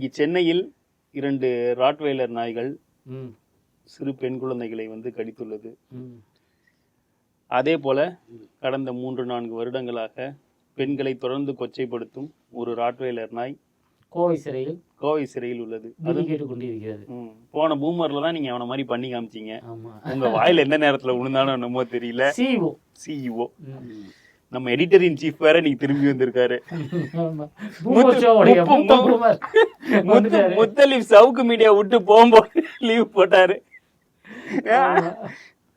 இன்னைக்கு சென்னையில் இரண்டு ராட்வெய்லர் நாய்கள் சிறு பெண் குழந்தைகளை வந்து கடித்துள்ளது. அதே போல கடந்த மூன்று நான்கு வருடங்களாக பெண்களை தொடர்ந்து கொச்சைப்படுத்தும் ஒரு ராட்வெய்லர் நாய் கோவை சிறையில் கோவை சிறையில் உள்ளது. அது கொண்டிருக்கிறது போன பூமர்ல தான் நீங்க அவன மாதிரி பண்ணி காமிச்சீங்க. உங்க வாயில எந்த நேரத்துல விழுந்தானோ என்னமோ தெரியல. சிஓ சிஇஓ நம்ம எடிட்டர் இன் சீஃப் வேற நீங்க திரும்பி வந்திருக்காரு. முத்தலீப் சவுக்கு மீடியா விட்டு போகும்போது லீவ் போட்டாரு. ஆமா.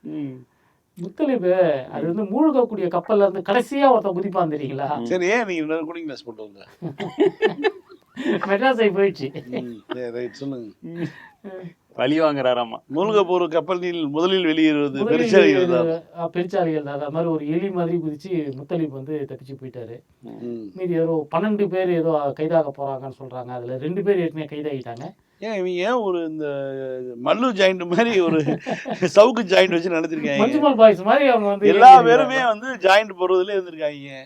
ம். முத்தலிப்பு அது வந்து மூழ்கக்கூடிய கப்பல்ல இருந்து கடைசியா ஒருத்தன் குதிப்பான் தெரியுங்களா? சரி ஏன் நீங்க இன்னொரு கூலிங் கிளாஸ் போட்டு வந்த மெட்ராஸை போயிடுச்சு. ரைட் சொல்லுங்க. பழி வாங்குறாராமா? மூழ்க போற கப்பலில் முதலில் வெளியேறுவது பெருச்சாளிகள் தான். அஹ், பெருச்சாளிகள் தான். அது மாதிரி ஒரு எலி மாதிரி குதிச்சு முத்தலிப் வந்து தப்பிச்சு போயிட்டாரு. மீதி ஏதோ பன்னெண்டு பேர் ஏதோ கைதாக போறாங்கன்னு சொல்றாங்க. அதுல ரெண்டு பேர் ஏற்கனவே கைதாகிட்டாங்க. ஏன் இவங்க ஏன் ஒரு இந்த மல்லு ஜாயிண்ட் மாதிரி ஒரு சவுக்கு ஜாயிண்ட் வச்சு நடத்திருக்காங்க? மஞ்சுமல் பாய்ஸ் மாதிரி அவங்க வந்து எல்லா பேருமே வந்து ஜாயிண்ட் போறதுல இருந்திருக்காங்க.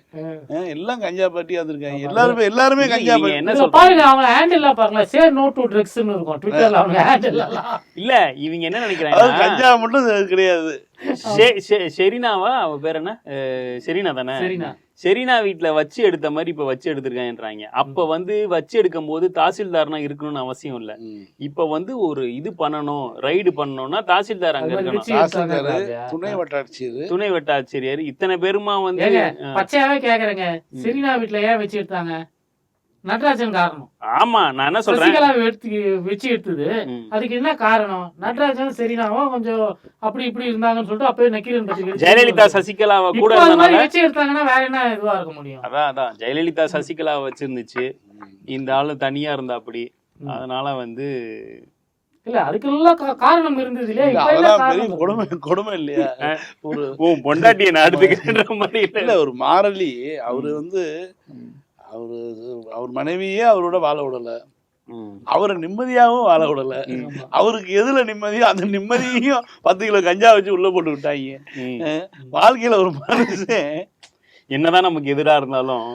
எல்லாம் கஞ்சா பாட்டியா இருந்திருக்காங்க. எல்லாருமே எல்லாருமே கஞ்சா பாட்டி. என்ன பாருங்க அவங்க ஹேண்டில் எல்லாம் பாருங்களா சேர் நோ டு ட்ரக்ஸ்னு இருக்கும். ட்விட்டர்ல அவங்க ஹேண்டில் எல்லாம். இல்ல இவங்க என்ன நினைக்கிறாங்க கஞ்சா மட்டும் கிடையாது. ஷெரினாவா? அவ பேர் என்ன? ஷெரினா தானே? ஷெரினா. வீட்ல வச்சு எடுத்த மாதிரி இப்ப வச்சு எடுத்திருக்காங்கன்றாங்க. அப்ப வந்து வச்சு எடுக்கும் போது தாசில்தார்னா இருக்கணும்னு அவசியம் இல்ல. இப்ப வந்து ஒரு இது பண்ணணும் ரைடு பண்ணணும்னா தாசில்தார் அங்க இருக்கணும். துணை வட்டாட்சியர். துணை வட்டாட்சியர் இத்தனை பேருமா வந்து பச்சையாவே கேக்குறேங்க. செரினா வீட்ல ஏன் வச்சு எடுத்தாங்க? நடராஜன் காரணம். ஆமா நான் என்ன சொல்றேன்? சசிகலா எடுத்து வச்சு எடுத்தது. அதுக்கு என்ன காரணம்? நடராஜன் செரினாவும் கொஞ்சம் அப்படி இப்படி இருந்தாங்கன்னு சொல்லிட்டு அப்பவே நக்கீரன் பத்தி ஜெயலலிதா சசிகலாவை கூட வச்சு எடுத்தாங்கன்னா வேற என்ன இதுவா இருக்க முடியும்? அதான் அதான். ஜெயலலிதா சசிகலா வச்சிருந்துச்சு. இந்த ஆளு தனியா இருந்தா அப்படி. அதனால வந்து இல்ல அதுக்கெல்லாம் காரணம் இருந்தது இல்லையா? கொடுமை கொடுமை இல்லையா? ஒரு பொண்டாட்டியை நான் மாதிரி இல்ல. ஒரு மாரலி அவரு வந்து அவரு அவர் மனைவியே அவரோட வாழ விடல. ம். அவரை நிம்மதியாகவும் வாழ விடல. அவருக்கு எதுல நிம்மதியோ அந்த நிம்மதியையும் பத்து கிலோ கஞ்சா வச்சு உள்ள போட்டு விட்டாங்க. வாழ்க்கையில ஒரு மனுஷன். என்னதான் நமக்கு எதிரா இருந்தாலும்.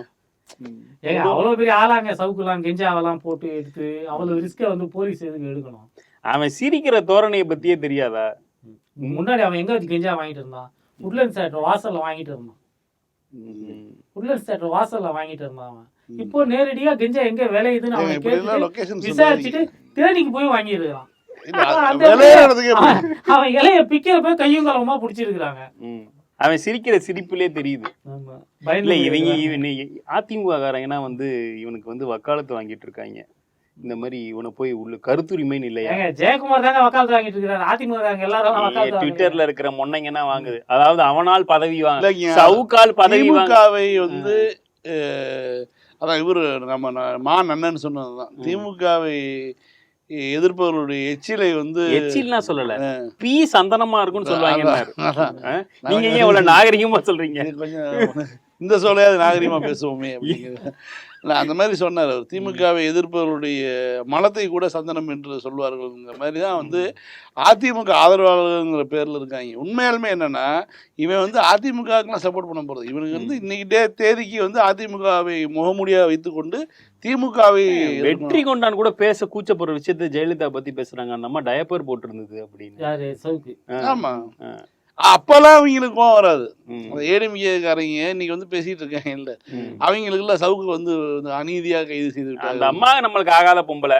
ஏங்க அவ்வளவு பெரிய ஆளாங்க சவுக்குலாம் கெஞ்சாவெல்லாம் போட்டு எடுத்து அவ்வளவு ரிஸ்க வந்து போலீஸ் எதுக்கு எடுக்கணும்? அவன் சிரிக்கிற தோரணையை பத்தியே தெரியாதா? முன்னாடி அவன் எங்க வச்சு கெஞ்சா வாங்கிட்டு இருந்தான்? உட்லண்ட்ஸ் தேட்டர் வாசல்ல வாங்கிட்டு இருந்தான். உட்லண்ட்ஸ் தேட்டர் வாசல்ல வாங்கிட்டு இருந்தான் அவன். இப்போ நேரடியா கெஞ்சா எங்க விளையுதுன்னு அவன் கேட்டு விசாரிச்சுட்டு தேனிக்கு போய் வாங்கியிருக்கான் அவன் இலைய பிக்கிறப்ப கையும் களவுமா பிடிச்சிருக்கிறாங்க. ம். அவன் சிரிக்கிற சிரிப்பிலே தெரியுது. இல்ல இவங்க. இவன் அதிமுக காரங்கன்னா வந்து இவனுக்கு வந்து வக்காலத்து வாங்கிட்டு இருக்காங்க. இந்த மாதிரி இவனை போய் உள்ள கருத்துரிமைன்னு இல்லையா? ஏங்க ஜெயக்குமார் தாங்க வக்காலத்து வாங்கிட்டு இருக்காரு. அதிமுக எல்லாரும். ட்விட்டர்ல இருக்கிற மொன்னைங்கன்னா வாங்குது. அதாவது அவனால் பதவி வாங்க சவுக்கால் பதவி வந்து அதான் இவரு நம்ம மா நன்னன் சொன்னதுதான். திமுகவை எதிர்ப்பவர்களுடைய எச்சிலை வந்து எச்சில்னா சொல்லல. பி சந்தனமா இருக்கும்னு சொல்லுவாங்க. நீங்க ஏன் இவ்வளவு நாகரிகமா சொல்றீங்க? கொஞ்சம் இந்த சொல்லையாவது நாகரிகமா பேசுவோமே அப்படிங்கிறது இல்ல, அந்த மாதிரி சொன்னார். அவர் திமுகவை எதிர்ப்பவர்களுடைய மலத்தை கூட சந்தனம் என்று சொல்வார்கள்ங்கிற மாதிரி தான் வந்து அதிமுக ஆதரவாளர்கள்ங்கிற பேர்ல இருக்காங்க. உண்மையாலுமே என்னன்னா இவன் வந்து அதிமுகவுக்குலாம் சப்போர்ட் பண்ண போறது. இவனுக்கு வந்து இன்னைக்கு டே தேதிக்கு வந்து அதிமுகவை முகமூடியா வைத்துக்கொண்டு திமுகவை வெற்றி கொண்டான் கூட பேச கூச்சப்படுற விஷயத்த ஜெயலலிதா பத்தி பேசுறாங்க. அந்த அம்மா டயப்பர் போட்டிருந்தது அப்படின்னு. யாரு? சவுக்கு. ஆமா. ஆ. அப்பெல்லாம் அவங்களுக்கு கோவம் வராது. ஏடிமிக்காரங்க இன்னைக்கு வந்து பேசிட்டு இருக்காங்க இல்ல. ம். அவங்களுக்குலாம் சவுக்கு வந்து அநீதியா கைது செய்து அந்த விட்டாங்க அம்மா நம்மளுக்கு ஆகாத பொம்பளை.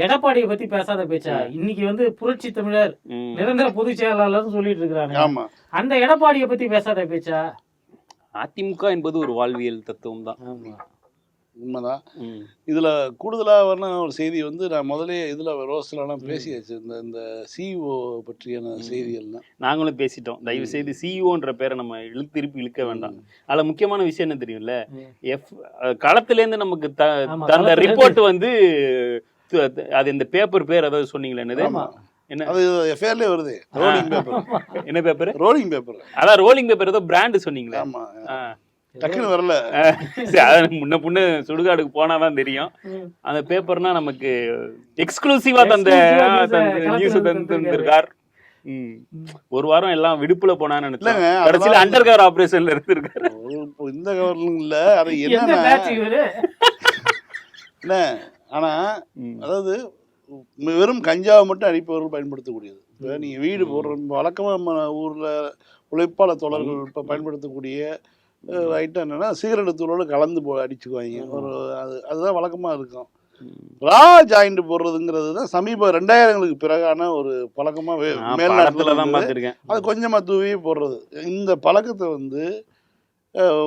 எடப்பாடியை பத்தி பேசாத பேச்சா? இன்னைக்கு வந்து புரட்சி தமிழர். நிரந்தர பொதுச் செயலாளர்னு சொல்லிட்டு இருக்காங்க ஆமா. அந்த எடப்பாடியை பத்தி பேசாத பேச்சா? அதிமுக என்பது ஒரு வாழ்வியல் தத்துவம் தான் உண்மைதான். இதுல கூடுதலா வரணும் ஒரு செய்தி வந்து நான் முதலே இதுல ரோஸ்லாம் பேசியாச்சு. இந்த இந்த சிஇஓ பற்றியான செய்திகள்லாம். நாங்களும் பேசிட்டோம். தயவு செய்து சிஇஓன்ற பேரை நம்ம இழு திருப்பி இழுக்க வேண்டாம். அதுல முக்கியமான விஷயம் என்ன தெரியும்ல. எஃப் களத்துல இருந்து நமக்கு த- தந்த ரிப்போர்ட் வந்து அது இந்த பேப்பர் பேர் ஏதாவது சொன்னீங்களே என்னது. என்ன? அது எஃப்ஐஆர்லேயே வருது. ரோலிங் பேப்பர் என்ன பேப்பர் ரோலிங் பேப்பர் அதான் ரோலிங் பேப்பர் ஏதோ பிராண்ட் சொன்னீங்களே. ஆமா. ஆ. டக்குன்னு வரல. முன்ன முன்ன சுடுகாடுக்கு போனாதான் தெரியும். அந்த பேப்பர்னா நமக்கு எக்ஸ்க்ளூசிவா தந்த நியூஸ் தந்திருக்கார். ஒரு வாரம் எல்லாம் விடுப்புல போனான்னு நினைச்சேன் கடைசியில அண்டர் கவர் ஆபரேஷன்ல இருந்திருக்காரு. இந்த கவர்மெண்ட் இல்ல அது என்ன ஆனால் ம். அதாவது வெறும் கஞ்சாவை மட்டும் அடிப்பவர்கள் பயன்படுத்தக்கூடியது. இப்போ நீங்கள் வீடு போடுற வழக்கமாக நம்ம ஊரில் உழைப்பாளர் தோழர்கள் இப்போ பயன்படுத்தக்கூடிய ஐட்டம் என்னென்னா சிகரெட் தூளோடு கலந்து போ அடிச்சுக்குவாங்க. ஒரு அது அதுதான் வழக்கமாக இருக்கும். ரா ஜாயிண்ட் போடுறதுங்கிறது தான் சமீப ரெண்டாயிரங்களுக்கு பிறகான ஒரு பழக்கமாக மேல்நாட்டில் தான் பார்த்திருக்கேன். அது கொஞ்சமாக தூவி போடுறது. இந்த பழக்கத்தை வந்து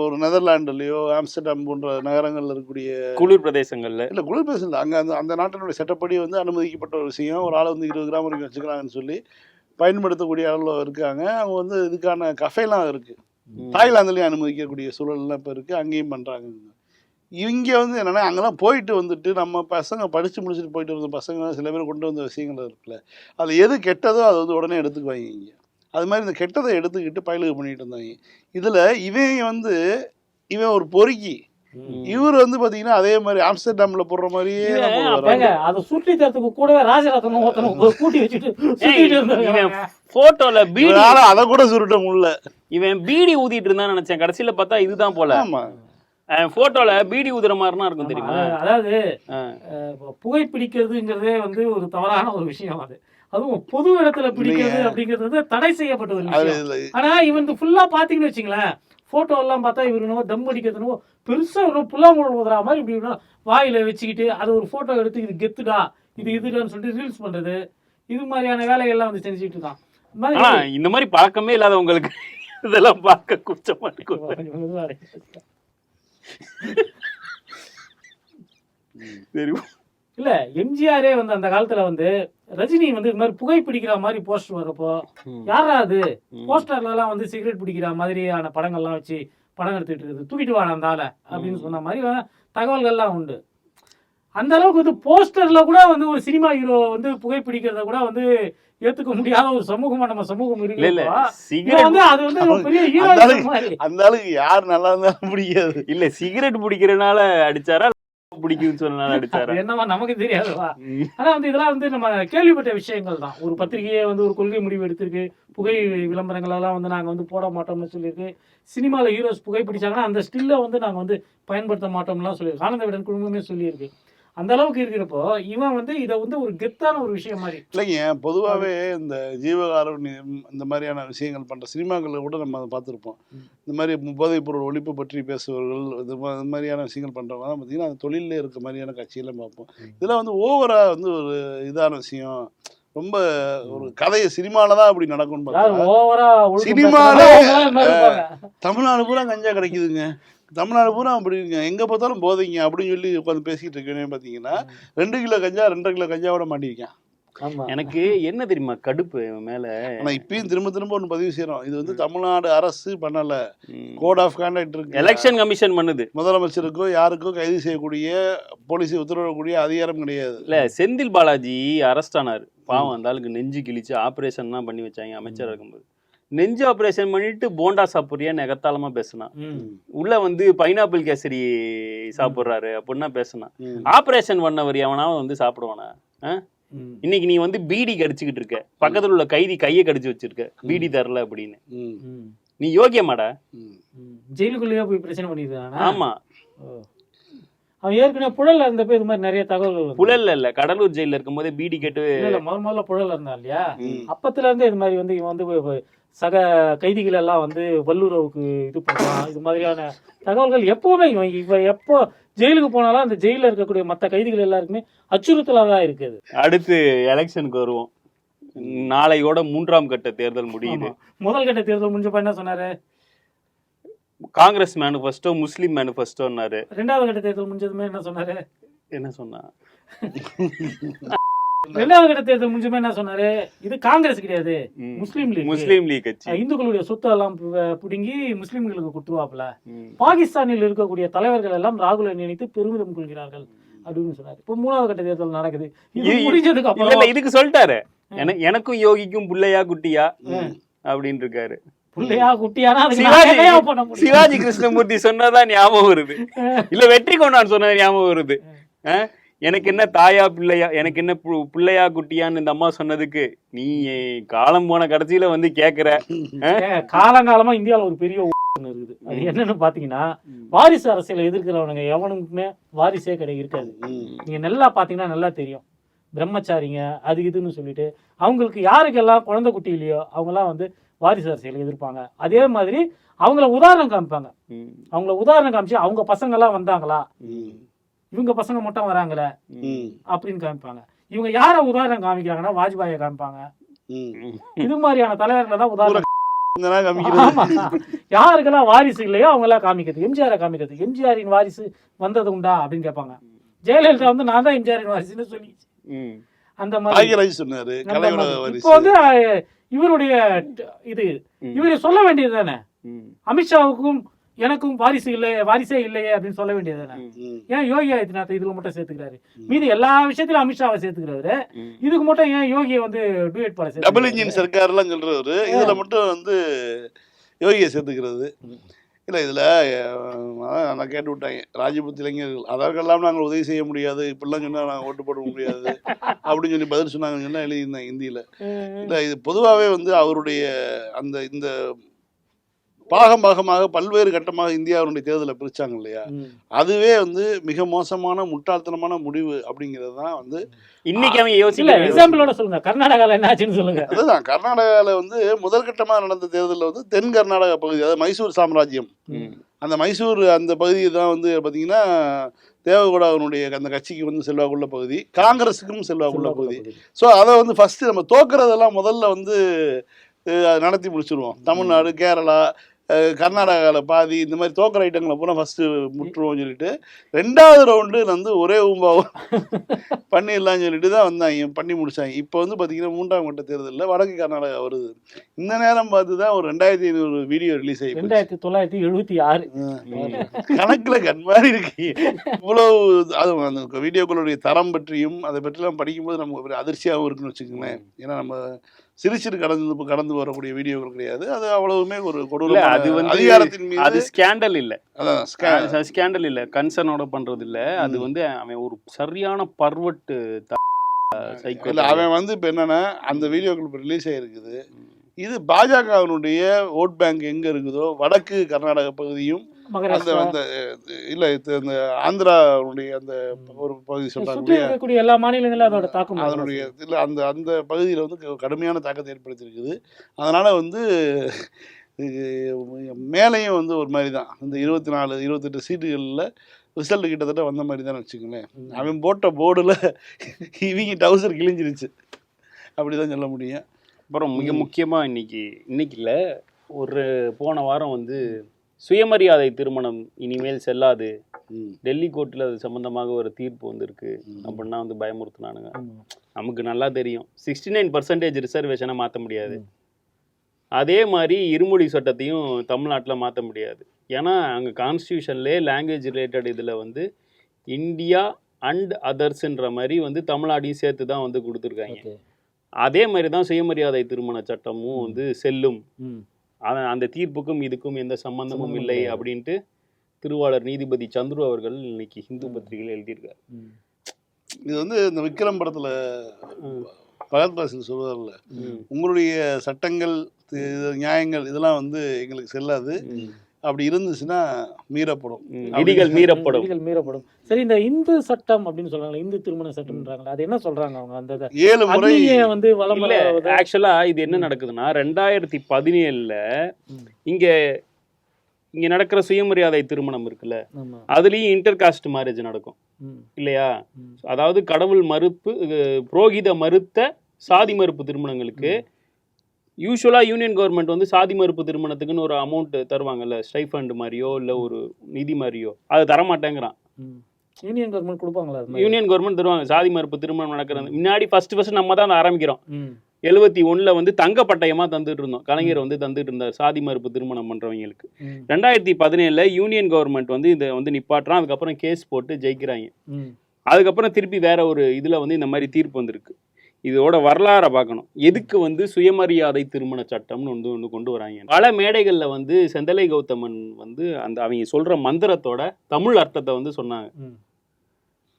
ஒரு நெதர்லாண்டுலேயோ ஆம்ஸ்டர்டாம் போன்ற நகரங்களில் இருக்கக்கூடிய குளிர் பிரதேசங்கள்ல. இல்லை குளிர் பேச இல்லை அங்கே அந்த அந்த நாட்டினுடைய சட்டப்படி வந்து அனுமதிக்கப்பட்ட ஒரு விஷயம். ஒரு ஆள் வந்து இருபது கிராம் வரைக்கும் வச்சுக்கிறாங்கன்னு சொல்லி பயன்படுத்தக்கூடிய அளவில் இருக்காங்க. அவங்க வந்து இதுக்கான கஃபேலாம் இருக்குது. தாய்லாந்துலேயும் அனுமதிக்கக்கூடிய சூழல்லாம் இப்போ இருக்குது அங்கேயும் பண்ணுறாங்க இங்கே வந்து என்னென்னா அங்கெல்லாம் போயிட்டு வந்துட்டு நம்ம பசங்க படித்து முடிச்சுட்டு போயிட்டு வந்த பசங்க சில பேர் கொண்டு வந்த விஷயங்கள் இருக்குல்ல. அது எது கெட்டதோ அதை வந்து உடனே எடுத்துக்குவாங்க இங்கே. அது மாதிரி இந்த கெட்டதை எடுத்துக்கிட்டு பயிலுக்கு பண்ணிட்டு இருந்தாங்க. இதில் இவன் வந்து இவன் ஒரு பொறுக்கி. இவர் வந்து பாத்தீங்கன்னா அதே மாதிரி ஆம்ஸ்டர்டாம்ல போடுற மாதிரியே அதை சுற்றி தரத்துக்கு கூடவே ராஜரத்னம் ஒருத்தனை கூட்டி வச்சுட்டு சுத்திட்டு இருந்தாங்க. இவன் போட்டோல பீடி அதை கூட சுருட்ட முடியல. இவன் பீடி ஊதிட்டு இருந்தான்னு நினைச்சேன். கடைசியில பார்த்தா இதுதான் போல. ஆமா. போட்டோல பீடி ஊதுற மாதிரினா இருக்கும் தெரியுமா? அதாவது- புகைப்பிடிக்கிறதுங்கிறதே வந்து ஒரு தவறான ஒரு விஷயம் அது. அதுவும் பொது இடத்துல பிடிக்கிறது. அப்படிங்கிறது வந்து தடை செய்யப்பட்ட ஒரு விஷயம். ஆனா இவன் ஃபுல்லா பாத்தீங்கன்னு வச்சுங்களேன் போட்டோ எல்லாம் பார்த்தா இவர் என்னவோ தம் அடிக்கிறதுனோ பெருசா இன்னும் புல்லாங்குழல் ஊதுறா மாதிரி இப்படி வாயில வச்சுக்கிட்டு அது ஒரு போட்டோ எடுத்து இது கெத்துடா இது இதுடான்னு சொல்லிட்டு ரீல்ஸ் பண்றது. இது மாதிரியான வேலைகள்லாம் வந்து செஞ்சுட்டு இருக்கான். இந்த மாதிரி ஆனா இந்த மாதிரி பழக்கமே இல்லாதவங்களுக்கு இதெல்லாம் பார்க்க கூச்சமா இருக்கும் சரி. இல்ல எம்ஜிஆரே வந்து அந்த காலத்துல வந்து ரஜினி வந்து இது மாதிரி புகைப்பிடிக்கிற மாதிரி போஸ்டர் வரப்போ யாரா அது? போஸ்டர்ல எல்லாம் வந்து சிகரெட் பிடிக்கிற மாதிரியான படங்கள்லாம் வச்சு படம் எடுத்துட்டு இருக்குது. தூக்கிட்டு வாடா அந்த ஆளை அப்படின்னு சொன்ன மாதிரி தகவல்கள்லாம் உண்டு. அந்த அளவுக்கு வந்து போஸ்டர்ல கூட வந்து ஒரு சினிமா ஹீரோ வந்து புகைப்பிடிக்கிறத கூட வந்து ஏத்துக்க முடியாத ஒரு சமூகமா நம்ம சமூகம் இல்ல இல்ல இருக்கு சிகரெட் வந்து அது வந்து பெரிய ஹீரோ அந்த அளவுக்கு- மாதிரி. அந்த ஆளுக்கு யார் நல்லா இருந்தாலும் பிடிக்காது. இல்ல சிகரெட் பிடிக்கிறனால அடிச்சாரா? பிடிக்கும்னு சொன்னனால அடிச்சாரா என்னவா நமக்கு தெரியாதுவா. ஆனா வந்து இதெல்லாம் வந்து நம்ம கேள்விப்பட்ட விஷயங்கள் தான். ஒரு பத்திரிகையே வந்து ஒரு கொள்கை முடிவு எடுத்திருக்கு. புகை விளம்பரங்கள் எல்லாம் வந்து நாங்க வந்து போட மாட்டோம்னு சொல்லியிருக்கு. சினிமால ஹீரோஸ் புகை பிடிச்சாங்கன்னா அந்த ஸ்டில்ல வந்து நாங்க வந்து பயன்படுத்த மாட்டோம்லாம் சொல்லியிருக்கு. ஆனந்த விடன் குடும்பமே சொல்லியிருக்கு. அந்த அளவுக்கு இருக்கிறப்போ இவன் வந்து இதை வந்து ஒரு கெத்தான ஒரு விஷயம் மாதிரி. இல்லைங்க பொதுவாகவே இந்த ஜீவகாருண்யம் இந்த மாதிரியான விஷயங்கள் பண்ணுற சினிமாக்களில் கூட நம்ம அதை பார்த்துருப்போம். இந்த மாதிரி போதைப் பொருள் ஒழிப்பு பற்றி பேசுபவர்கள் இது மாதிரியான விஷயங்கள் பண்ணுறவங்க தான் பார்த்தீங்கன்னா அந்த தொழிலில் இருக்க மாதிரியான காட்சியெல்லாம் பார்ப்போம். இதெல்லாம் வந்து ஓவராக வந்து ஒரு இதான விஷயம். ரொம்ப ஒரு கதையை சினிமாவில் தான் அப்படி ஓவரா சினிமாலே, தமிழ்நாடு பூரா கஞ்சா கிடைக்குதுங்க. தமிழ்நாடு பூரா அப்படி இருக்குங்க. எங்கே பார்த்தாலும் போதைங்க அப்படின்னு சொல்லி உட்காந்து பேசிக்கிட்டு இருக்கேன்னு பார்த்தீங்கன்னா ரெண்டு கிலோ கஞ்சா ரெண்டரை கிலோ கஞ்சாவோட மாட்டிருக்கேன். ஆமா. எனக்கு என்ன தெரியுமா கடுப்பு மேல? ஆனால் இப்பயும் திரும்ப திரும்ப ஒன்று பதிவு செய்கிறோம் இது வந்து தமிழ்நாடு அரசு பண்ணலை. கோட் ஆஃப் கான்டாக்ட் இருக்கு. எலெக்ஷன் கமிஷன் பண்ணுது. முதலமைச்சருக்கோ யாருக்கோ கைது செய்யக்கூடிய போலீஸ் உத்தரவிடக்கூடிய அதிகாரம் கிடையாது. இல்ல செந்தில் பாலாஜி அரெஸ்ட் ஆனாரு. பாவம் அந்த ஆளுக்கு நெஞ்சு கிழிச்சு ஆபரேஷன்லாம் பண்ணி வச்சாங்க அமைச்சர் இருக்கும்போது. நெஞ்சு ஆபரேஷன் பண்ணிட்டு போண்டா சாப்பிட்றியா? நெகத்தாளமா பேசினான் ம். உள்ள வந்து பைனாப்பிள் கேசரி சாப்பிட்றாரு அப்படின்னா பேசினான் ம். ஆபரேஷன் பண்ணவர் எவனாவது வந்து சாப்பிடுவானா. இன்னைக்கு நீ வந்து பீடி கடிச்சுக்கிட்டு இருக்க. பக்கத்துல உள்ள கைதி கையை கடிச்சு வச்சிருக்க. பீடி தரல அப்படின்னு. நீ யோகியமாடா. ஜெயிலுக்குள்ளேயே போய் பிரச்சனை பண்ணிருக்கானா ஆமா. அவன் ஏற்கனவே புழல்ல இருந்தப்ப இது மாதிரி நிறைய தகவல்கள் வந்து. புழல்ல இல்ல. கடலூர் ஜெயில இருக்கும்போது பீடி கேட்டு இல்ல, இல்ல, முதல் முதல்ல புழல் இருந்தான் இல்லையா. அப்பத்துல இருந்தே இது மாதிரி வந்து இவன் வந்து சக கைதிகள் எல்லாம் வந்து வல்லுறவுக்கு இது பண்றான் இது மாதிரியான தகவல்கள் எப்பவுமே இவன் எப்போ ஜெயிலுக்கு போனாலும் அந்த ஜெயில இருக்கக்கூடிய மத்த கைதிகள் எல்லாருக்குமே அச்சுறுத்தலா தான் இருக்குது. அடுத்து எலெக்ஷனுக்கு வருவோம். நாளையோட மூன்றாம் கட்ட தேர்தல் முடியுது. முதல் கட்ட தேர்தல் முடிஞ்சப்ப என்ன சொன்னாரு? காங்கிரஸ் மேனிஃபெஸ்டோ முஸ்லீம் மேனிஃபெஸ்டோன்னாரு ரெண்டாவது கட்ட தேர்தல் முடிஞ்சதுமே என்ன சொன்னாரு? என்ன சொன்னா? ரெண்டாவது கட்ட தேர்தல் முடிஞ்சதுமே என்ன சொன்னாரு? இது காங்கிரஸ் கிடையாது. முஸ்லீம் லீக். முஸ்லீம் லீக் இந்துக்களுடைய சொத்து எல்லாம் புடுங்கி முஸ்லிம்களுக்கு கொடுத்துருவாப்புல. ம். பாகிஸ்தானில் இருக்கக்கூடிய தலைவர்கள் எல்லாம் ராகுலை நினைத்து பெருமிதம் கொள்கிறார்கள் அப்படின்னு சொன்னாரு. இப்போ மூணாவது கட்ட தேர்தல் நடக்குது. இது முடிஞ்சதுக்கு அப்புறம் இதுக்கு சொல்லிட்டாரு. என- எனக்கும் யோகிக்கும் புள்ளையா குட்டியா. அப்படின்னு இருக்காரு சிவாஜி- கிருஷ்ணமூர்த்தி சொன்னதான் ஞாபகம் வருது. இல்ல வெற்றி கொண்டான் சொன்னது ஞாபகம் வருது? எனக்கு என்ன தாயா பிள்ளையா எனக்கு என்ன பிள்ளையா குட்டியான்னு இந்த அம்மா சொன்னதுக்கு நீ காலம் போன கடைசியில வந்து கேக்குற காலங்காலமா இந்தியாவுல ஒரு பெரிய ஒண்ணு இருக்குது. அது என்னன்னு பாத்தீங்கன்னா வாரிசு அரசியலை எதிர்க்கிறவனுங்க எவனுக்குமே வாரிசே கிடையாது இருக்காது. நீங்க நல்லா பாத்தீங்கன்னா நல்லா தெரியும். பிரம்மச்சாரிங்க அது இதுன்னு சொல்லிட்டு அவங்களுக்கு யாருக்கெல்லாம் குழந்தை குட்டி இல்லையோ அவங்கெல்லாம் வந்து வாரிசு அரசியலை எதிர்ப்பாங்க. அதே மாதிரி அவங்கள உதாரணம் காமிப்பாங்க. அவங்கள உதாரணம் காமிச்சு அவங்க பசங்க எல்லாம் வந்தாங்களா இவங்க பசங்க மட்டும் வராங்களே ம், அப்படின்னு காமிப்பாங்க. இவங்க யார உதாரணம் காமிக்கிறாங்கன்னா வாஜ்பாயை காமிப்பாங்க. ம். இது மாதிரியான தலைவர்களை தான் உதாரணம். யாருக்கெல்லாம் வாரிசு இல்லையோ அவங்க எல்லாம் காமிக்கிறது. எம்ஜிஆரை காமிக்கிறது. எம்ஜிஆரின் வாரிசு வந்தது உண்டா அப்படின்னு கேட்பாங்க. ஜெயலலிதா வந்து நான் தான் எம்ஜிஆரின் வாரிசுன்னு சொல்லி ம். அந்த மாதிரி. சொன்னாரு. இப்போ வந்து இவருடைய இது. இவரு சொல்ல வேண்டியது தானே? ம். அமித்ஷாவுக்கும் எனக்கும் வாரிசு இல்லை வாரிசே இல்லையே அப்படின்னு சொல்ல வேண்டியது. ஏன் யோகி ஆதித்யநாத் இதுல மட்டும் சேர்த்துக்கிறாரு? மீதி எல்லா விஷயத்திலும் அமித்ஷாவை சேர்த்துக்கிறாரு. இதுக்கு மட்டும் ஏன் யோகியை வந்து டூயட் பாட டபுள் இன்ஜின் சர்க்கார்லாம் சொல்றவரு. இதுல மட்டும் வந்து யோகியை சேர்த்துக்கிறது. இல்ல இதுல நான் கேட்டு விட்டாங்க ராஜபுத் இளைஞர்கள் அதற்கெல்லாம் நாங்கள் உதவி செய்ய முடியாது. இப்படிலாம் சொன்னா நாங்கள் ஓட்டு போட முடியாது. அப்படின்னு சொல்லி பதில் சொன்னாங்கன்னு சொன்னா எழுதியிருந்தேன் இந்தியில இல்ல இது பொதுவாகவே வந்து அவருடைய அந்த இந்த பாகம் பாகமாக பல்வேறு கட்டமாக இந்தியாவுடைய தேர்தலை பிரிச்சாங்க இல்லையா? அதுவே வந்து மிக மோசமான முட்டாள்தனமான முடிவு அப்படிங்கிறது தான் வந்து இன்னைக்கு இல்ல யோசிக்கல எக்ஸாம்பிளோட சொல்லுங்க. கர்நாடகால என்ன ஆச்சுன்னு சொல்லுங்க. அதுதான். கர்நாடகாவில் வந்து முதல் கட்டமாக நடந்த தேர்தலில் வந்து தென் கர்நாடகா பகுதி அதாவது மைசூர் சாம்ராஜ்யம். அந்த மைசூர் அந்த பகுதி தான் வந்து பார்த்தீங்கன்னா தேவகவுடாவினுடைய அந்த கட்சிக்கு வந்து செல்வாக்குள்ள பகுதி காங்கிரஸுக்கும் செல்வாக்குள்ள பகுதி. ஸோ அதை வந்து ஃபஸ்ட்டு நம்ம தோக்குறதெல்லாம் முதல்ல வந்து நடத்தி முடிச்சிருவோம். தமிழ்நாடு கேரளா கர்நாடகாவில் பாதி இந்த மாதிரி தோக்கிற ஐட்டங்களை பூரா ஃபஸ்ட்டு முட்டுருவோம்னு சொல்லிட்டு ரெண்டாவது ரவுண்டு வந்து ஒரே ஊம்பாவும் பண்ணிடலாம்னு சொல்லிட்டு தான் வந்தாங்க பண்ணி முடிச்சாங்க இப்போ வந்து பார்த்தீங்கன்னா மூன்றாம் கட்ட தேர்தலில் வடக்கு கர்நாடகா வருது. இந்த நேரம் பார்த்து தான் ஒரு ரெண்டாயிரத்தி ஐநூறு வீடியோ ரிலீஸ் ஆகி. ரெண்டாயிரத்தி தொள்ளாயிரத்தி எழுபத்தி ஆறு. கணக்குல கண் மாதிரி இருக்கு. இவ்வளவு அது அந்த வீடியோக்களுடைய தரம் பற்றியும் அதை பற்றிலாம் படிக்கும்போது நமக்கு அதிர்ச்சியாகவும் இருக்குன்னு வச்சுக்கோங்களேன். ஏன்னா நம்ம சிரிச்சிட்டு கடந்து கடந்து வரக்கூடிய வீடியோக்கள் கிடையாது. அது அவ்வளவுமே ஒரு கொடூர அது வந்து அதிகாரத்தின் அது மீது ஸ்கேண்டல் இல்ல. அதான் ஸ்கேண்டல் இல்ல. கன்சர்னோட பண்றது இல்ல. அது. வந்து அவன் ஒரு சரியான பர்வட்டு சைக்கோ இல்ல அவன் வந்து இப்ப என்னன்னா அந்த வீடியோக்கள் இப்போ ரிலீஸ் ஆகிருக்குது இது பாஜகவினுடைய ஓட் பேங்க் எங்க இருக்குதோ வடக்கு கர்நாடக பகுதியும் அந்த அந்த இல்ல இது அந்த ஆந்திராவுடைய அந்த ஒரு பகுதி இருக்கக்கூடிய எல்லா மாநிலங்களும் அதோட தாக்கம் அதனுடைய இல்லை அந்த அந்த பகுதியில் வந்து க- கடுமையான தாக்கத்தை ஏற்படுத்தியிருக்குது. அதனால் வந்து இது மேலேயும் வந்து ஒரு மாதிரி தான் இந்த இருபத்தி நாலு இருபத்தெட்டு சீட்டுகளில் ரிசல்ட் கிட்டத்தட்ட வந்த மாதிரி தான் வச்சுக்கோங்களேன். அவன் போட்ட போர்டில் இவங்க டவுசர் கிழிஞ்சிருச்சு. அப்படி தான் சொல்ல முடியும். அப்புறம் மிக ம். முக்கியமா இன்னைக்கு இன்னைக்கு இல்ல ஒரு போன வாரம் வந்து சுயமரியாதை திருமணம் இனிமேல் செல்லாது. டெல்லி கோர்ட்டில் அது சம்பந்தமாக ஒரு தீர்ப்பு வந்திருக்கு. அப்படின்னா வந்து பயமுறுத்துனானுங்க. நமக்கு நல்லா தெரியும். சிக்ஸ்டி நைன் பர்சன்டேஜ் ரிசர்வேஷனை மாற்ற முடியாது. அதே மாதிரி இருமொழி சட்டத்தையும் தமிழ்நாட்டில் மாற்ற முடியாது. ஏன்னா அங்கே கான்ஸ்டியூஷன்லேயே லாங்குவேஜ் ரிலேட்டட் இதில் வந்து இந்தியா அண்ட் அதர்ஸ்ன்ற மாதிரி வந்து தமிழ்நாட்டையும் சேர்த்து தான் வந்து கொடுத்துருக்காங்க. அதே மாதிரி தான் சுயமரியாதை திருமண சட்டமும் வந்து செல்லும். அவன் அந்த தீர்ப்புக்கும் இதுக்கும் எந்த சம்பந்தமும் இல்லை. அப்படின்ட்டு திருவாளர் நீதிபதி சந்துரு அவர்கள் இன்னைக்கு ஹிந்து பத்திரிகையில் எழுதியிருக்காரு. இது வந்து இந்த விக்ரம் படத்தில். பகத் பாசில் சொல்லுவார்ல ம். உங்களுடைய சட்டங்கள் நியாயங்கள் இதெல்லாம் வந்து எங்களுக்கு செல்லாது. அப்படி இருந்துச்சுன்னா மீறப்படும். விதிகள் மீறப்படும் விதிகள் மீறப்படும் சரி இந்த இந்து சட்டம் அப்படின்னு சொல்றாங்களே இந்து திருமண சட்டம்ன்றாங்களே அது என்ன சொல்றாங்க அவங்க அந்த? ஏழு முறை வந்து வர- ஆக்சுவலா இது என்ன நடக்குதுன்னா ரெண்டாயிரத்தி பதினேழுல. இங்க இங்க நடக்கிற சுயமரியாதை திருமணம் இருக்குல்ல. அதுலயும் இன்டர் காஸ்ட் மேரேஜ் நடக்கும். இல்லையா. அதாவது கடவுள் மறுப்பு புரோகித மறுத்த சாதி மறுப்பு திருமணங்களுக்கு யூஸ்வலா யூனியன் கவர்மெண்ட் வந்து சாதி மறுப்பு திருமணத்துக்குன்னு ஒரு அமௌண்ட் தருவாங்கல்ல ஸ்டைஃபண்ட் மாதிரியோ இல்ல ஒரு நிதி மாதிரியோ அது தரமாட்டேங்கிறான். யூனியன் கவர்மெண்ட் கொடுப்பாங்களா? யூனியன் கவர்மெண்ட் தருவாங்க சாதி மறுப்பு திருமணம் நடக்கிறது முன்னாடி ஃபர்ஸ்ட் ஃபர்ஸ்ட் நம்ம தான் ஆரம்பிக்கிறோம். எழுபத்தி ஒண்ணுல வந்து தங்க பட்டயமா தந்துட்டு இருந்தோம் கலைஞர் வந்து தந்துட்டு இருந்தார் சாதி மறுப்பு திருமணம் பண்றவங்களுக்கு ம். ரெண்டாயிரத்தி பதினேழுல யூனியன் கவர்மெண்ட் வந்து இதை வந்து நிப்பாட்டுறான் அதுக்கப்புறம் கேஸ் போட்டு ஜெயிக்கிறாங்க. அதுக்கப்புறம் திருப்பி வேற ஒரு இதுல வந்து இந்த மாதிரி தீர்ப்பு வந்திருக்கு இதோட வரலாறை பார்க்கணும் எதுக்கு வந்து சுயமரியாதை திருமண சட்டம்னு வந்து ஒன்று கொண்டு வராங்க பல மேடைகள்ல வந்து செந்தலை கௌதமன் வந்து அந்த அவங்க சொல்ற மந்திரத்தோட தமிழ் அர்த்தத்தை வந்து சொன்னாங்க.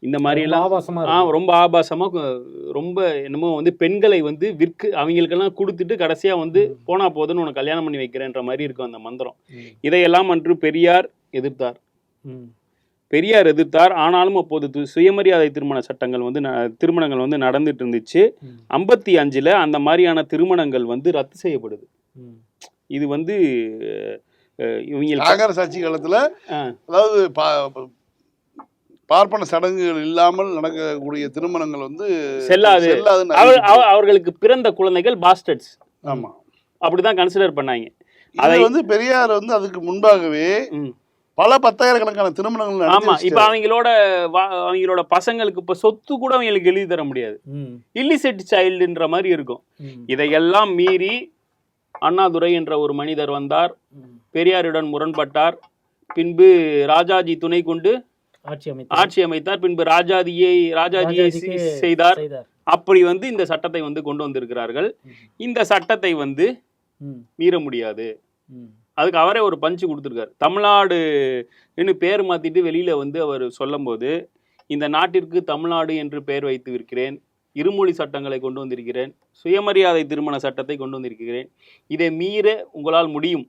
இந்த மாதிரி எல்லாம் ஆபாசமா ஆ. ரொம்ப ஆபாசமா கு- ரொம்ப என்னமோ வந்து பெண்களை வந்து விற்கு அவங்களுக்கெல்லாம் கொடுத்துட்டு கடைசியா வந்து போனா போதுன்னு உனக்கு கல்யாணம் பண்ணி வைக்கிறேன்ற மாதிரி இருக்கும் அந்த மந்திரம். இதையெல்லாம் அன்று பெரியார் எதிர்த்தார். பெரியார் எதிர்த்தார் ஆனாலும் அப்போது சுயமரியாதை திருமண சட்டங்கள் வந்து திருமணங்கள் வந்து நடந்துட்டு இருந்துச்சு. ஐம்பத்தி அஞ்சுல அந்த மாதிரியான திருமணங்கள் வந்து ரத்து செய்யப்படுது. இது வந்து இவங்க காங்கிரஸ் ஆட்சி காலத்துல. அதாவது பார்ப்பன சடங்குகள் இல்லாமல் நடக்கக்கூடிய திருமணங்கள் வந்து செல்லாது. அவர்களுக்கு பிறந்த குழந்தைகள் பாஸ்டர்ட்ஸ் ஆமா அப்படிதான் கன்சிடர் பண்ணாங்க இது அதை- வந்து பெரியார் வந்து அதுக்கு முன்பாகவே. பல பத்தாயிரக்கணக்கான திருமணங்கள் ஆமா இப்ப. அவங்களோட அவங்களோட பசங்களுக்கு இப்ப சொத்து கூட அவங்களுக்கு எழுதி தர முடியாது. இல்லிசெட் சைல்டுன்ற மாதிரி இருக்கும். இதையெல்லாம் மீறி அண்ணாதுரை என்ற ஒரு மனிதர் வந்தார். பெரியாருடன் முரண்பட்டார் பின்பு ராஜாஜி துணை கொண்டு ஆட்சி அமைத்தார். ஆட்சி அமைத்தார் பின்பு ராஜாதியை ராஜாஜியை ராஜாஜிக்கு செ- செய்தார் அப்படி வந்து இந்த சட்டத்தை வந்து கொண்டு வந்திருக்கிறார்கள் இந்த சட்டத்தை வந்து. மீற முடியாது. அதுக்கு அவரே ஒரு பஞ்சு கொடுத்துருக்காரு. தமிழ்நாடுன்னு பேர் மாத்திட்டு வெளியில வந்து அவர் சொல்லும்போது இந்த நாட்டிற்கு தமிழ்நாடு என்று பெயர் வைத்து இருக்கிறேன் இருமொழி சட்டங்களை கொண்டு வந்திருக்கிறேன். சுயமரியாதை திருமண சட்டத்தை கொண்டு வந்திருக்கிறேன். இதை மீற உங்களால் முடியும்.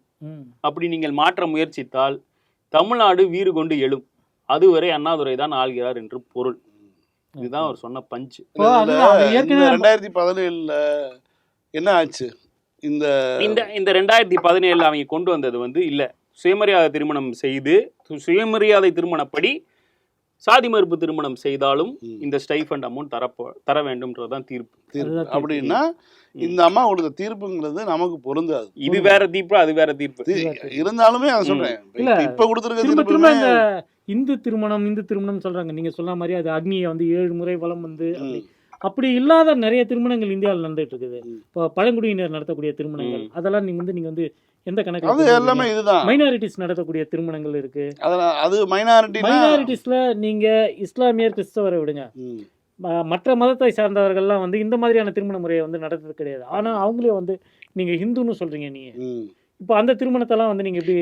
அப்படி நீங்கள் மாற்ற முயற்சித்தால் தமிழ்நாடு வீறு கொண்டு எழும். அதுவரை அண்ணாதுரை தான் ஆள்கிறார் என்று பொருள். இதுதான் அவர் சொன்ன பஞ்சு. ரெண்டாயிரத்தி பதினேழுல என்ன ஆச்சு? இந்த இந்த இந்த ரெண்டாயிரத்தி பதினேழுல அவங்க கொண்டு வந்தது வந்து இல்ல. சுயமரியாதை திருமணம் செய்து சுயமரியாதை திருமணப்படி சாதி மறுப்பு திருமணம் செய்தாலும். இந்த ஸ்டைஃபண்ட் அமௌண்ட் தரப்போ தர வேண்டும்ன்றதுதான் தீர்ப்பு. தீர்ப்பு. தீர்ப்பு. அப்படின்னா இந்த அம்மா கொடுத்த தீர்ப்புங்கிறது நமக்கு பொருந்தாது. இது வேற தீர்ப்பு அது வேற தீர்ப்பு. இருந்தாலுமே அதை சொல்றேன். இப்ப- கொடுத்துருக்க இந்த இந்து திருமணம் இந்து திருமணம் சொல்றாங்க. நீங்க சொன்ன மாதிரி அது அக்னியை வந்து ஏழு முறை வலம் வந்து அப்படி இல்லாத நிறைய திருமணங்கள் இந்தியாவில் நடந்துட்டு இருக்குது. இப்போ பழங்குடியினர் நடத்தக்கூடிய திருமணங்கள். அதெல்லாம் நீங்க வந்து நீங்க வந்து எந்த அது கணக்கு எல்லாமே இதுதான். மைனாரிட்டிஸ் நடத்தக்கூடிய திருமணங்கள் இருக்கு. அது மைனாரிட்டினா மைனாரிட்டிஸ்ல நீங்க இஸ்லாமியர் கிறிஸ்தவரை விடுங்க. மற்ற மதத்தை சார்ந்தவர்கள்லாம் வந்து இந்த மாதிரியான திருமண முறையை வந்து நடத்துறது கிடையாது. ஆனா அவங்களே வந்து நீங்க ஹிந்துன்னு சொல்றீங்க நீங்க. இப்போ அந்த திருமணத்தெல்லாம் வந்து நீங்க எப்படி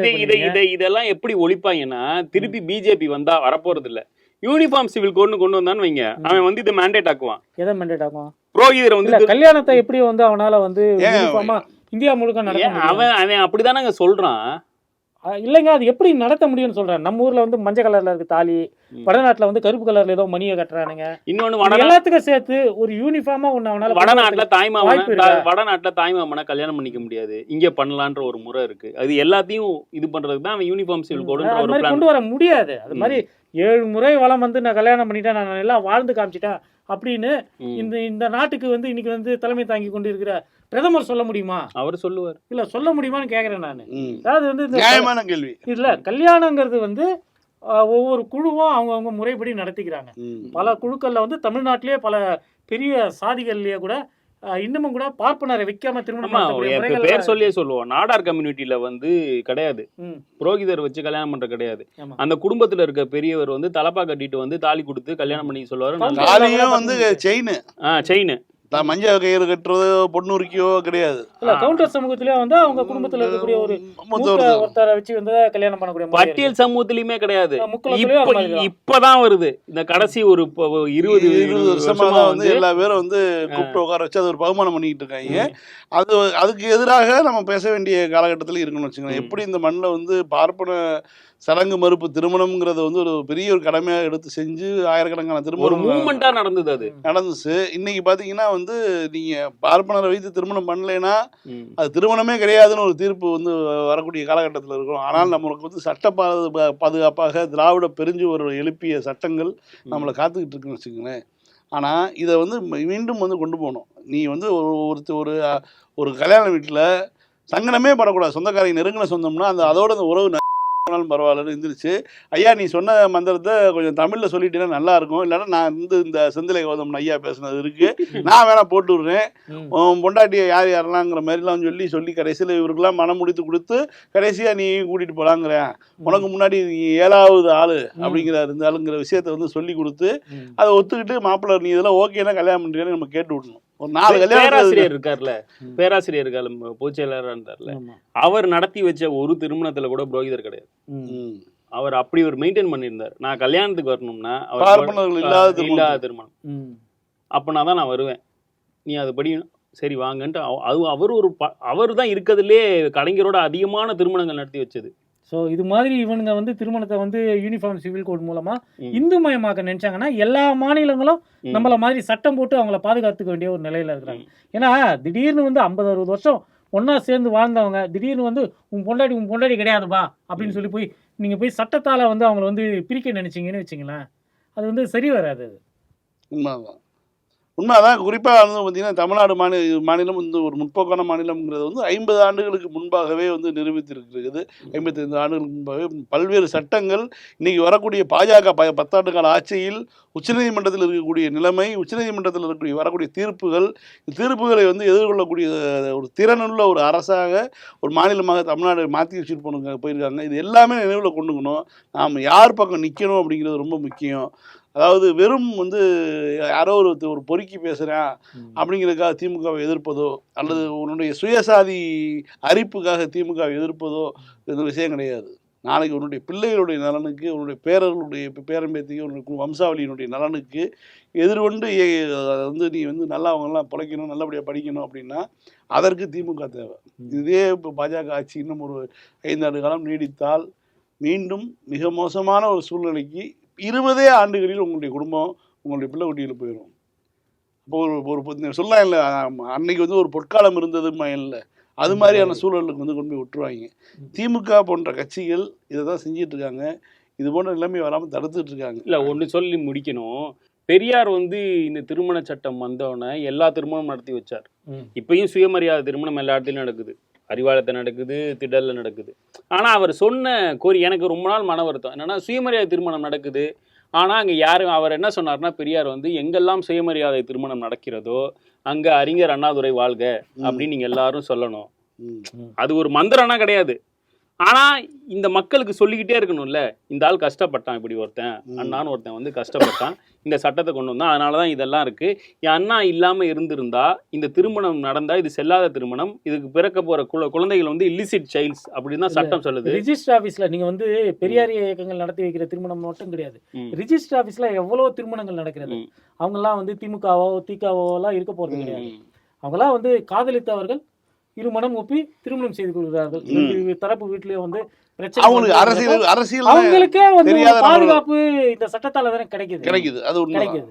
இதை? இதை இதெல்லாம் எப்படி ஒழிப்பாங்கன்னா திருப்பி பிஜேபி வந்தா வரப்போறது இல்ல யூனிஃபார்ம் சிவில் கோட்னு கொண்டு வந்தான்னு வைங்க. அவன் வந்து இதை மேண்டேட் ஆக்குவான். எதை மெண்டேட் ஆகும் புரோகிதரை வந்து கல்யாணத்தை எப்படி வந்து அவனால வந்து இந்தியா முழுக்க அவன் அவன் அப்படிதானங்க சொல்றான். இல்லைங்க அது எப்படி நடத்த முடியும்னு சொல்றேன். நம்ம ஊர்ல வந்து மஞ்சள் கலர்ல இருக்கு தாலி. வடநாட்டுல வந்து கருப்பு கலர்ல ஏதோ மணியை கட்டுறானுங்க. இன்னொன்னு எல்லாத்துக்கும் சேர்த்து ஒரு யூனிஃபார்மா ஒண்ணு அவனால வடநாட்டுல தாய்மாமனை வடநாட்டுல தாய்மாமனை கல்யாணம் பண்ணிக்க முடியாது. இங்க பண்ணலான்ற ஒரு முறை இருக்கு. அது எல்லாத்தையும் இது பண்றதுக்கு தான் அவன் யூனிஃபார்ம் சிவில் பிளான் கொண்டு வர முடியாது. அது மாதிரி ஏழு முறை வளம் வந்து நான் கல்யாணம் பண்ணிட்டேன் நான் எல்லாம் வாழ்ந்து காமிச்சிட்டேன் அப்படின்னு இந்த இந்த நாட்டுக்கு வந்து இன்னைக்கு வந்து தலைமை தாங்கி கொண்டு இருக்கிற பிரதமர் சொல்ல முடியுமா? அவர் சொல்லுவார். இல்ல சொல்ல முடியுமான்னு கேக்குறேன் நான். அதாவது வந்து நியாயமான கேள்வி. இல்ல கல்யாணங்கிறது வந்து ஒவ்வொரு குழுவும் அவங்கவுங்க முறைப்படி நடத்திக்கிறாங்க. பல குழுக்கள்ல வந்து தமிழ்நாட்டிலேயே பல பெரிய சாதிகள்லயே கூட இன்னமும் கூட பார்ப்பனரை வைக்காம திருமணம் பேர் சொல்லியே சொல்லுவோம். நாடார் கம்யூனிட்டியில வந்து கிடையாது. புரோகிதர் வச்சு கல்யாணம் பண்ற கிடையாது. அந்த குடும்பத்துல இருக்க பெரியவர் வந்து தலப்பா கட்டிட்டு வந்து தாலி கொடுத்து கல்யாணம் பண்ணி சொல்லுவாரு. வந்து செயின். ஆ செயின். மஞ்சள் கயிறு கட்டுறதோ பொண்ணுரிக்கையோ கிடையாது. இல்ல கவுண்டர் சமூகத்திலேயே வந்து அவங்க குடும்பத்துல இருக்கக்கூடிய ஒரு ஒருத்தரை. வச்சு வந்து கல்யாணம் பண்ணக்கூடிய. பட்டியல் சமூகத்திலயுமே கிடையாது. இப்பதான் வருது. இந்த கடைசி ஒரு இருபது இருபது வருஷமா தான் வந்து எல்லா பேரும் வந்து கூப்பிட்டு உட்கார வச்சு அது ஒரு பகுமானம் பண்ணிக்கிட்டு இருக்காங்க. அது அதுக்கு எதிராக நம்ம பேச வேண்டிய காலகட்டத்தில் இருக்கணும்னு வச்சுக்கோங்க. எப்படி இந்த மண்ணில் வந்து பார்ப்பன சடங்கு மறுப்பு திருமணம்ங்கிறத வந்து ஒரு பெரிய ஒரு கடமையாக எடுத்து செஞ்சு ஆயிரக்கணக்கான ஒரு திருமணம் மூமெண்டா நடந்தது அது. நடந்துச்சு. இன்னைக்கு பார்த்தீங்கன்னா வந்து நீங்கள் பார்ப்பனரை வைத்து திருமணம் பண்ணலைன்னா. அது திருமணமே கிடையாதுன்னு ஒரு தீர்ப்பு வந்து வரக்கூடிய காலகட்டத்தில் இருக்கும். ஆனால் நம்மளுக்கு வந்து சட்ட பாது- பாதுகாப்பாக திராவிட பெருஞ்சுவர் எழுப்பிய சட்டங்கள் நம்மளை காத்துக்கிட்டு இருக்குன்னு வச்சுக்கோங்களேன். ஆனால் இதை வந்து மீண்டும் வந்து கொண்டு போகணும். நீ வந்து ஒரு ஒரு ஒரு கல்யாண வீட்டில் சங்கடமே படக்கூடாது. சொந்தக்காரங்க நெருங்கின சொந்தம்னா அந்த அதோட அந்த உறவு போனாலும் பரவாயில்லன்னு இருந்துருச்சு. ஐயா நீ சொன்ன மந்திரத்தை கொஞ்சம் தமிழில் சொல்லிட்டீங்கன்னா நல்லா இருக்கும் இல்லைன்னா நான் வந்து இந்த செந்திலை கௌதம் ஐயா பேசுனது இருக்கு. நான் வேணா போட்டு விடுறேன் பொண்டாட்டியை யார் யாரெல்லாங்கிற மாதிரிலாம் சொல்லி சொல்லி கடைசியில் இவருக்கெல்லாம் மனம் முடித்து கொடுத்து கடைசியாக நீ கூட்டிகிட்டு போகலாங்கிறேன் உனக்கு முன்னாடி நீ ஏழாவது ஆள் அப்படிங்கிற இருந்தாலுங்கிற விஷயத்த வந்து சொல்லி கொடுத்து. அதை ஒத்துக்கிட்டு மாப்பிள்ளை நீ இதெல்லாம் ஓகேனா கல்யாணம் பண்ணுறீங்கன்னு நம்ம கேட்டு விடணும். ஒரு நாலு பேராசிரியர் இருக்கார்ல. பேராசிரியர் இருக்காரு பொதுச்செயலாளர் இருந்தார்ல. அவர் நடத்தி வச்ச ஒரு திருமணத்துல கூட புரோகிதர் கிடையாது. அவர் அப்படி ஒரு மெயின்டைன் பண்ணியிருந்தார் நான் கல்யாணத்துக்கு வரணும்னா அவர் இல்லாத திருமணம். இல்லாத திருமணம். அப்பனா தான் நான் வருவேன் நீ அதுபடி சரி வாங்கன்ட்டு அது அவர் ஒரு அவர் தான் இருக்கிறதுலே கலைஞரோட அதிகமான திருமணங்கள் நடத்தி வச்சது ஸோ இது மாதிரி இவனுங்க வந்து திருமணத்தை வந்து யூனிஃபார்ம் சிவில் கோட் மூலமா ம். இந்து மயமாக்க நினைச்சாங்கன்னா எல்லா மாநிலங்களும். நம்மள மாதிரி சட்டம் போட்டு அவங்கள பாதுகாத்துக்க வேண்டிய ஒரு நிலையில இருக்கிறாங்க. ஏன்னா திடீர்னு வந்து ஐம்பது அறுபது வருஷம் ஒண்ணா சேர்ந்து வாழ்ந்தவங்க திடீர்னு வந்து உன் பொண்டாட்டி உன் பொண்டாட்டி கிடையாதுப்பா அப்படின்னு சொல்லி போய் நீங்க போய் சட்டத்தால வந்து அவங்கள வந்து பிரிக்க நினைச்சீங்கன்னு வச்சுங்களேன். அது வந்து சரி வராது அது. உண்மைதான். உண்மைதான். குறிப்பாக வந்து பார்த்தீங்கன்னா தமிழ்நாடு மாநில மாநிலம் வந்து ஒரு முற்போக்கான மாநிலம்ங்கிறது வந்து ஐம்பது ஆண்டுகளுக்கு முன்பாகவே வந்து நிரூபித்திருக்கிறது. ஐம்பத்தைந்து ஆண்டுகளுக்கு முன்பாகவே பல்வேறு சட்டங்கள் இன்னைக்கு வரக்கூடிய பாஜக ப பத்தாண்டு கால ஆட்சியில் உச்சநீதிமன்றத்தில் இருக்கக்கூடிய நிலைமை உச்சநீதிமன்றத்தில் இருக்கக்கூடிய வரக்கூடிய தீர்ப்புகள் இந்த தீர்ப்புகளை வந்து எதிர்கொள்ளக்கூடிய ஒரு திறனுள்ள ஒரு அரசாக ஒரு மாநிலமாக தமிழ்நாடு மாற்றி வச்சுட்டு போனுங்க போயிருக்காங்க. இது எல்லாமே நினைவில் கொண்டுக்கணும். நாம் யார் பக்கம் நிற்கணும் அப்படிங்கிறது ரொம்ப முக்கியம். அதாவது வெறும் வந்து யாரோ ஒரு ஒரு பொறுக்கி பேசுகிறேன் அப்படிங்கிறதுக்காக திமுகவை எதிர்ப்பதோ அல்லது உன்னுடைய சுயசாதி அரிப்புக்காக திமுகவை எதிர்ப்பதோ இது விஷயம் கிடையாது. நாளைக்கு உன்னுடைய பிள்ளைகளுடைய நலனுக்கு உன்னுடைய பேரர்களுடைய பேரம்பேத்திக்கு உன்னுடைய வம்சாவளியினுடைய நலனுக்கு எதிர்கொண்டு வந்து நீ வந்து நல்லா அவங்கெல்லாம் பிழைக்கணும் நல்லபடியாக படிக்கணும் அப்படின்னா அதற்கு திமுக தேவை. இதே இப்போ பாஜக ஆட்சி இன்னும் ஒரு ஐந்தாண்டு காலம் நீடித்தால் மீண்டும் மிக மோசமான ஒரு சூழ்நிலைக்கு இருபதே ஆண்டுகளில் உங்களுடைய குடும்பம் உங்களுடைய பிள்ளை குட்டியில் போயிடும் இப்போ ஒரு ஒரு சொல்லலாம் இல்லை அன்னைக்கு வந்து ஒரு பொற்காலம் இருந்தது இல்லை. அது மாதிரியான சூழலுக்கு வந்து கொண்டு போய் விட்டுருவாங்க. திமுக போன்ற கட்சிகள் இதை தான் செஞ்சிட்டு இருக்காங்க இது போன்ற நிலைமை வராமல் தடுத்துட்டு இருக்காங்க இல்ல ஒண்ணு சொல்லி முடிக்கணும். பெரியார் வந்து இந்த திருமண சட்டம் வந்தோடனே எல்லா திருமணம் நடத்தி வச்சார். இப்பயும் சுயமரியாதை திருமணம் எல்லா இடத்துலயும் நடக்குது. அறிவாலயத்தை நடக்குது திடல்ல நடக்குது. ஆனா அவர் சொன்ன கோரி எனக்கு ரொம்ப நாள் மன வருத்தம். என்னன்னா சுயமரியாதை திருமணம் நடக்குது. ஆனா அங்க யாரும் அவர் என்ன சொன்னார்னா பெரியார் வந்து எங்கெல்லாம் சுயமரியாதை திருமணம் நடக்கிறதோ அங்க அறிஞர் அண்ணாதுரை வாழ்க அப்படின்னு நீங்க எல்லாரும் சொல்லணும். அது ஒரு மந்திரம்னா கிடையாது. ஆனா இந்த மக்களுக்கு சொல்லிக்கிட்டே இருக்கணும்ல இந்த ஆள் கஷ்டப்பட்டான் இப்படி ஒருத்தன். அண்ணான்னு ஒருத்தன் வந்து கஷ்டப்பட்டான் இந்த சட்டத்தை கொண்டு வந்தான் அதனால தான் இதெல்லாம் இருக்கு என் அண்ணா இல்லாம இருந்திருந்தா இந்த திருமணம் நடந்தா இது செல்லாத திருமணம் இதுக்கு பிறக்க போற குழ குழந்தைகள் வந்து இல்லிசிட் சைல்ட்ஸ் அப்படின்னு தான் சட்டம் சொல்லுது ரிஜிஸ்டர் ஆபீஸ்ல நீங்க வந்து பெரியார் இயக்கங்கள் நடத்தி வைக்கிற திருமணம் மட்டும் கிடையாது. ரிஜிஸ்டர் ஆபீஸ்ல எவ்வளவு திருமணங்கள் நடக்கிறது ம். அவங்க எல்லாம் வந்து திமுகவோ திகாவோ எல்லாம் இருக்க போறது கிடையாது. அவங்களாம் வந்து காதலித்தவர்கள் இருமணம் ஒப்பி திருமணம் செய்து கொள்கிறார்கள். தரப்பு வீட்லயும் வந்து அவங்களுக்கு அரசியல் அரசியல் அவங்களுக்கே வந்து. பாதுகாப்பு இந்த சட்டத்தால தானே கிடைக்குது. கிடைக்குது. அது கிடைக்குது.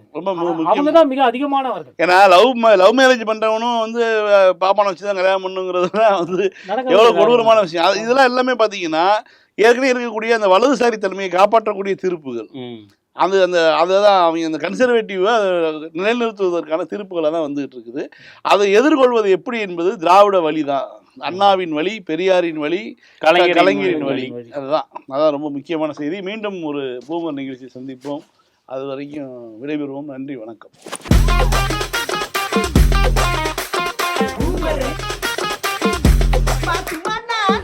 அவங்க தான் மிக அதிகமானவர்கள். ஏன்னா லவ் லவ் மேரேஜ் பண்றவனும் வந்து பாப்பானை வச்சு தான் கல்யாணம் பண்ணுங்கிறது தான் வந்து எவ்வளவு. கொடூரமான விஷயம். இதெல்லாம் எல்லாமே பாத்தீங்கன்னா ஏற்கனவே இருக்கக்கூடிய அந்த வலதுசாரி தன்மையை காப்பாற்றக்கூடிய தீர்ப்புகள். அந்த அந்த அதுதான் அவங்க அந்த கன்சர்வேட்டிவை நிலைநிறுத்துவதற்கான திருப்புகளை தான் வந்துகிட்டு இருக்குது. அதை எதிர்கொள்வது எப்படி என்பது திராவிட வழி தான் அண்ணாவின் வழி பெரியாரின் வழி கலைஞரின் வழி. அதுதான். அதான் ரொம்ப முக்கியமான செய்தி. மீண்டும் ஒரு பூமர் நிகழ்ச்சி சந்திப்போம். அது வரைக்கும் விடைபெறுவோம். நன்றி வணக்கம்.